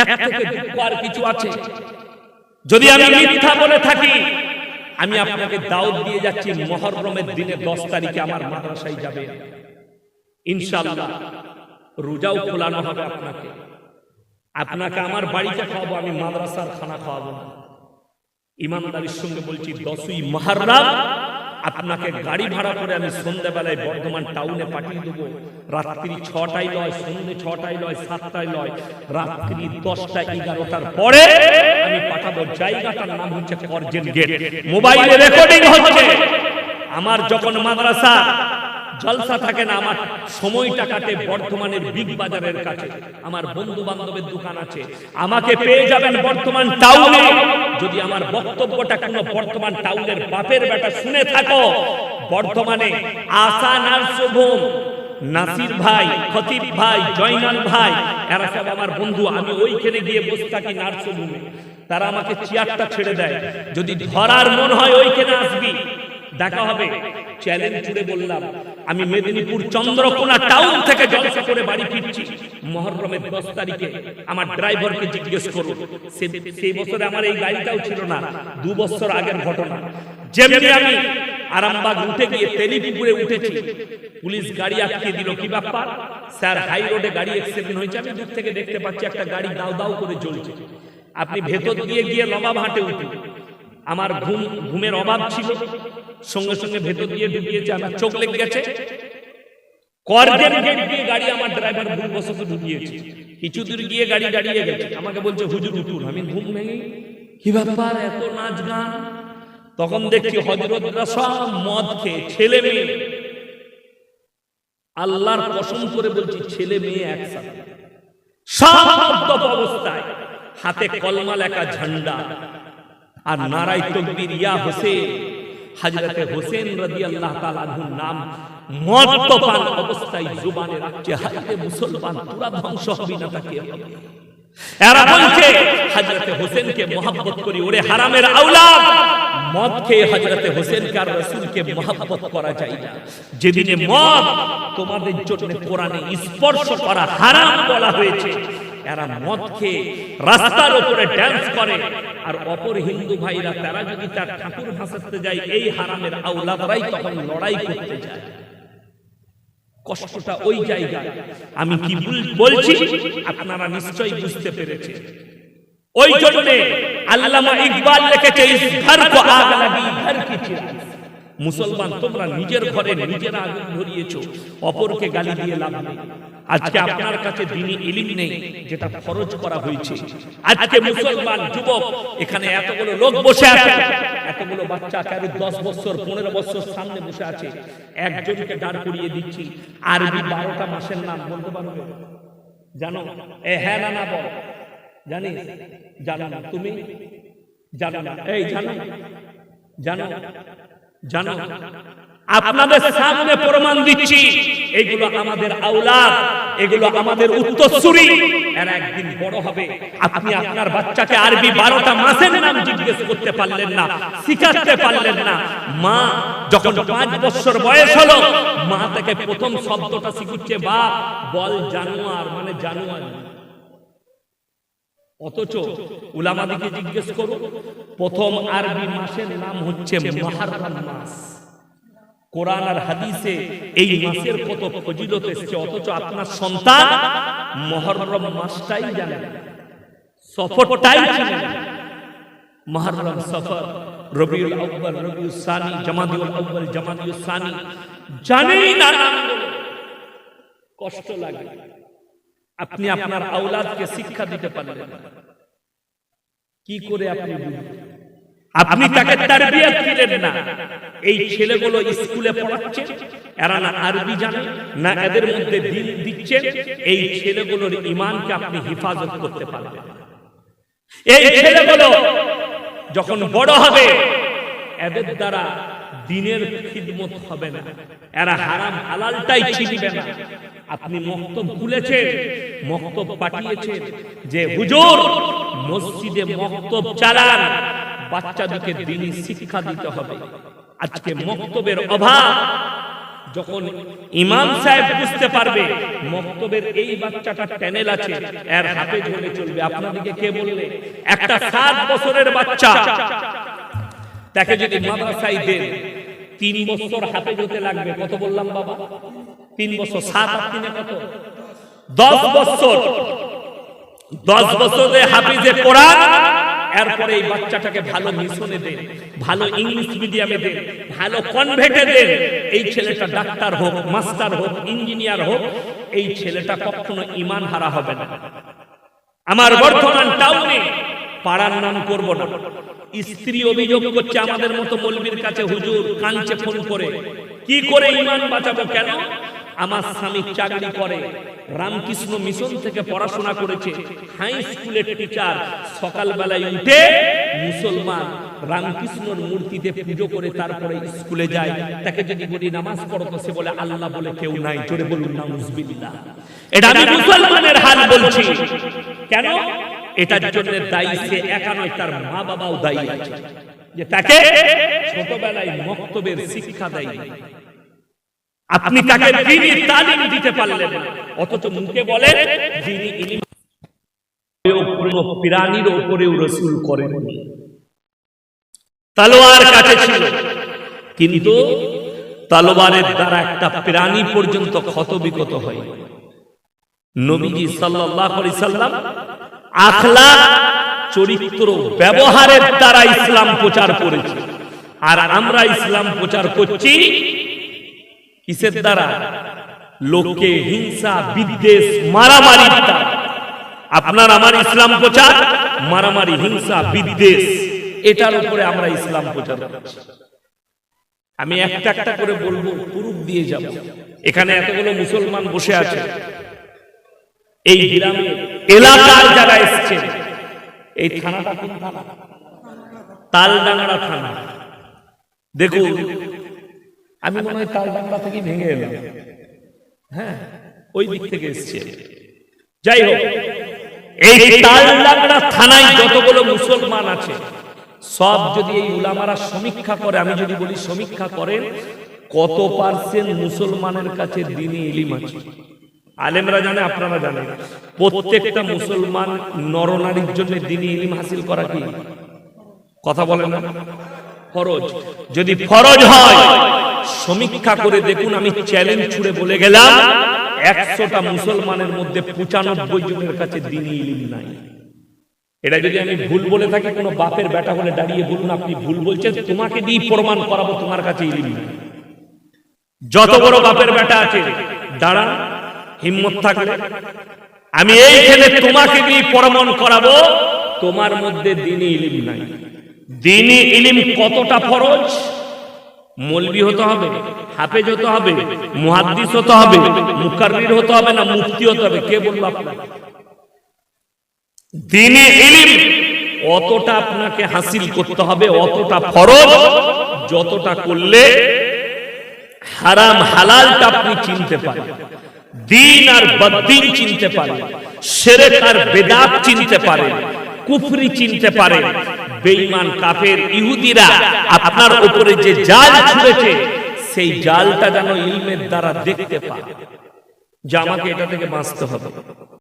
এর থেকে কিছু আছে। যদি আমি মিথ্যা বলে থাকি, আমি আপনাকে দাওয়াত দিয়ে যাচ্ছি মহররমের দিনে দশ তারিখে আমার মাদ্রাসায় যাবে। ইনশাআল্লাহ, রোজাও খোলানো হবে আপনাকে। আপনাকে আমার বাড়িতে খাওয়াবো, আমি মাদ্রাসার খানা খাওয়াবো না। ইমানদারির সঙ্গে বলছি, দশই মহারাম আপনাকে গাড়ি ভাড়া করে আমি সন্ধ্যাবেলায় বর্ধমান টাউনে পাঠিয়ে দেবো। রাত্রি ছটায় লয় সন্ধ্যে ছটায় লয়, সাতটায় লয়। রাত্রি দশটা এগারোটার পরে আমি পাঠাবো। জায়গাটার নাম হচ্ছে করজেন গেট। মোবাইলে রেকর্ডিং হচ্ছে। আমার যখন মাদ্রাসা জলসা থাকে না আমার। সময়টা কাটে বর্ধমানের বিগ বাজারের কাছে। আমার বন্ধু বান্ধবের দোকান আছে। আমাকে পেয়ে যাবেন বর্তমান টাউনে। যদি আমার বক্তব্যটা কোনো বর্তমান টাউনের বাপের বেটা শুনে থাকো। বর্তমানে আশা নার্সভূম নাসির ভাই, খতিব ভাই, জয়নাল ভাই, এরা সব আমার বন্ধু। আমি ওইখানে গিয়ে বসে থাকি নার্সভূমে তারা আমাকে চেয়ারটা ছেড়ে দেয়। যদি ধরার মন হয় ওইখানে আসবি। দেখা হবে। চ্যালেঞ্জ ছুড়ে বললাম আমি মেদিনীপুর চন্দ্রকোনা টাউন থেকে জলসা করে বাড়ি ফিরছি। মহরমের দশ তারিখে আমার ড্রাইভারকে জিজ্ঞেস করুন। সেই বছরে আমার এই গাড়িটাও ছিল না, দু বছর আগের ঘটনা। যেমনি আমি আরামবাগ উঠে গিয়ে তেলিপুকুরে উঠেছি, পুলিশ গাড়ি আটকে দিল, কি ব্যাপার? স্যার হাই রোডে গাড়ি অ্যাক্সিডেন্ট হয়েছে, আমি দূর থেকে দেখতে পাচ্ছি একটা গাড়ি দাও দাও করে জ্বলছে। আপনি ভেতর দিয়ে গিয়ে লবা ভাটে উঠুন। আমার ঘুম, ঘুমের অভাব ছিল। সঙ্গে সঙ্গে ভেতর দিয়ে ঢুকিয়েছে, আমার চোখ লেগে গেছে। করজেন গেট দিয়ে গাড়ি আমার ড্রাইভার ভুলবশত ঢুকিয়েছে। কিছু দূর গিয়ে গাড়ি দাঁড়িয়ে গেছে। আমাকে বলছে, হুজুর, উঠুন। আমি ঘুম নেই কি ব্যাপার? এত নাচ গান? তখন দেখছি হজরতরা সব মদ খেয়ে ছেলে মেয়ে। আল্লাহর কসম করে বলছি, ছেলে মেয়ে একসাথে। সব অবস্থায়। হাতে কলমা লেখা ঝান্ডা। আর নারাই তকবীর ইয়া হোসেন হযরতে হোসেন রাদিয়াল্লাহু তাআলা আনহুর নাম মদ পান অবস্থায় জুবানে রাখছে। হাতে মুসলমান পুরা ধ্বংস হবে না তাকে এরা বলছে হযরতে হোসেনকে মোহাব্বত করি ওরে হারামের আওলাদ। মদ খেয়ে হযরতে হোসেনকে আর রাসূলকে মোহাব্বত করা যায় না। যেদিনে মদ তোমাদের জন্য কোরআনে স্পর্শ করা হারাম বলা হয়েছে এরা মদ খেয়ে রাস্তার উপরে ড্যান্স করে। আর অপর হিন্দু ভাইরা তারা যদি তার ঠাকুর ভাসাতে যায়, এই হারামের আউলাদরাই তখন লড়াই করতে যায়। কষ্টটা ওই জায়গায়। আমি কি বল- বলছি? আপনারা নিশ্চয়ই বুঝতে পেরেছেন। ওই জন্যে আল্লামা ইকবাল লিখেছে, ইস ঘর কো আগ লাগি ঘর কি চিরাগ? মুসলমান, তোমরা নিজের ঘরে নিজের আগুন ধরিয়েছো, অপরকে গালি দিয়ে লাভ নেই। আজকে আপনার কাছে দিনই ইলিম নেই, যেটা খরচ করা হয়েছে। আজকে মুসলমান যুবক, এখানে এতগুলো লোক বসে আছে। এতগুলো বাচ্চা কারও দশ বছর, পনেরো বছর সামনে বসে আছে। একজনকে দাঁড় করিয়ে দিচ্ছি। আরবি বারোটা মাসের নাম বলতে পারবে? জানো? এ হ্যাঁ না না বল। জানিস? জানো না। তুমি? জানো না। এই, জানো? জানো? জানো, আপনাদের সামনে প্রমাণ দিচ্ছি, এগুলো আমাদের আওলাদ, এগুলো আমাদের উত্তরসূরি। এরা একদিন বড় হবে। আপনি আপনার বাচ্চাকে আরবি বারোটা মাসের নাম জিজ্ঞেস করতে পারলেন না, শিখাতে পারলেন না। মা, যখন পাঁচ বছর বয়স হলো, মা তাকে প্রথম শব্দটা শিখুচ্ছে বা বল জানোয়ার মানে জানোয়ার। অথচ উলামাদিকে জিজ্ঞেস করো, প্রথম আরবি মাসের নাম হচ্ছে মুহররম মাস। কোরআন আর হাদিসে এই মাসের কত ফজিলত এসেছে, অথচ আপনার সন্তান মুহররম মাসটাই জানে সফরটাই জানে না। মুহররম সফর, রবিউল আউয়াল, রবিউল সানি, জামাদিউল আউয়াল, জামাদিউল সানি, জানেই না। কষ্ট লাগে। আপনি আপনার আওলাদকে শিক্ষা দিতে পারলেন কি করে আপনি আপনি তাকে তারবিয়ত দিলেন না। এই ছেলেগুলো স্কুলে পড়াচ্ছে, এরা না আরবি জানে, না এদের মধ্যে দিন দিচ্ছেন এই ছেলেগুলোর ইমানকে আপনি হেফাজত করতে পারবেন এই ছেলেগুলো যখন বড় হবে, এদের দ্বারা দিনের খিদমত হবে না। এরা হারাম, হালালটাই চিনবে না। আপনি মক্তব খুলেছেন, মক্তব পাঠিয়েছেন যে, হুজুর, মসজিদে মক্তব চালান, বাচ্চাদেরকে দিনই শিক্ষা দিতে হবে। আজকে মক্তবের অভাব, যখন ইমাম সাহেব বুঝতে পারবে, মক্তবের এই বাচ্চাটা ট্যানেল আছে, এর হাতে ধরে চলবে। আপনাদেরকে কে বললে? একটা সাত বছরের বাচ্চা। তাকে যদি মাদ্রাসায় দেন, তিন বছর হাতে হতে লাগবে। কত বললাম বাবা? তিন বছর, সাত আর তিনে কত? দশ বছর। দশ বছরে হাফিজে কোরআন, এরপরে এই বাচ্চাটাকে ভালো মিশনে দেন ভালো ইংলিশ মিডিয়ামে দেন ভালো কনভেন্টে দেন এই ছেলেটা ডাক্তার হোক, মাস্টার হোক, ইঞ্জিনিয়ার হোক, এই ছেলেটা কখনো ইমান হারা হবে না। আমার বর্তমান টাউনে পাড়ার নাম করব না। স্ত্রী অভিযোগ করছে আমাদের মতো মলবির কাছে হুজুর কাঞ্চে ফোন করে। কি করে ইমান বাঁচাবো কেন? আমার স্বামী চাকরি করে। রামকৃষ্ণ মিশন থেকে পড়াশোনা করেছে। হাই স্কুলের টিচার। সকালবেলায় উঠে মুসলমান রামকৃষ্ণর মূর্তিতে পুজো করে তারপরে স্কুলে যায়। তাকে যদি বলি, নামাজ পড়ো তো? সে বলে, আল্লাহ বলে কেউ নাই। জোরে বলুন না নাউজুবিল্লাহ। এটা আমি মুসলমানের হাল বলছি। কেন? এটার জন্য দায়ী সে একা নয়, তার মা বাবাও দায়ী আছে। যে তাকে ছোটবেলায় মক্তবের শিক্ষা দেয় আপনি তাকে দিনই তালিম দিতে পারলেন। না। অথচ মুখে বলে দিনই ইলিম প্রাণীর ওপরেও রসুল করেননি তালোয়ার কাছে ছিল। কিন্তু তালোয়ারের দ্বারা একটা প্রাণী পর্যন্ত ক্ষত বিকত হয়। নবীজি সাল্লাল্লাহু আলাইহি সাল্লাম আখলা চরিত্র ব্যবহারের দ্বারা ইসলাম প্রচার করেছে আর আমরা ইসলাম প্রচার করছি কিসের দ্বারা? লোককে হিংসা বিদ্বেষ মারামারির দ্বারা। আপনার আমার ইসলাম প্রচার মারামারি হিংসা বিদ্বেষ এটার উপরে আমরা ইসলাম প্রচার করছি। আমি একটা একটা করে বলব পুরুপ দিয়ে যাব। এখানে এতগুলো মুসলমান বসে আছে। এই গ্রামে এলাকার যারা এসছে এই থানাটা কোন থানা? তালডাংরা থানা। দেখুন আমি মনে হয় তালডাংরা থেকে ভেঙে এলাম। হ্যাঁ ওই দিক থেকে এসছে যাই হোক, এই তালডাংরা থানায় যতগুলো মুসলমান আছে, সব যদি এই উলামারা সমীক্ষা করে, আমি যদি বলি সমীক্ষা করেন, কত পার্সেন্ট মুসলমানের কাছে দিনই ইলিম আছে? আলেমরা জানে, আপনারা জানেন। প্রত্যেকটা মুসলমান নরনারীর জন্য দিনই ইলিম হাসিল করা কি? কথা বলেন না? ফরজ। যদি ফরজ হয় সমীক্ষা করে দেখুন, আমি চ্যালেঞ্জ ছুড়ে বলে গেলাম, একশোটা মুসলমানের মধ্যে পঁচানব্বই জনের কাছে নাই। এটা যদি আমি ভুল বলে থাকি, কোনো বাপের বেটা হলে দাঁড়িয়ে বলুন, আপনি ভুল বলছেন, তোমাকে দিয়ে প্রমাণ করাবো তোমার কাছে যত বড় বাপের বেটা আছে, দাঁড়ান, হিম্মত থাকলে, আমি এইখানে তোমাকে দিয়ে প্রমাণ করাবো, তোমার মধ্যে দিনই ইলিম নাই। দিনই ইলিম কতটা ফরজ? মলবি হতে হবে, হাফেজ হতে হবে, মুহাদ্দিস হতে হবে, মুকাররির হতে হবে না, মুফতি হতে হবে? কে বলল আপনার দিনে ইলিম, অতটা আপনাকে হাসিল করতে হবে, অতটা ফরজ, যতটা করলে হারাম হালালটা আপনি চিনতে পারেন দিন আর বদ্দিন চিনতে পারেন সেরেক আর বেদাত চিনতে পারেন, কুফরি চিনতে পারেন বেঈমান কাফের ইহুদিরা আপনার উপরে যে জাল ছুঁড়েছে, সেই জালটা যেন ইলমের দ্বারা দেখতে পায়, যে আমাকে এটা থেকে বাঁচতে হবে।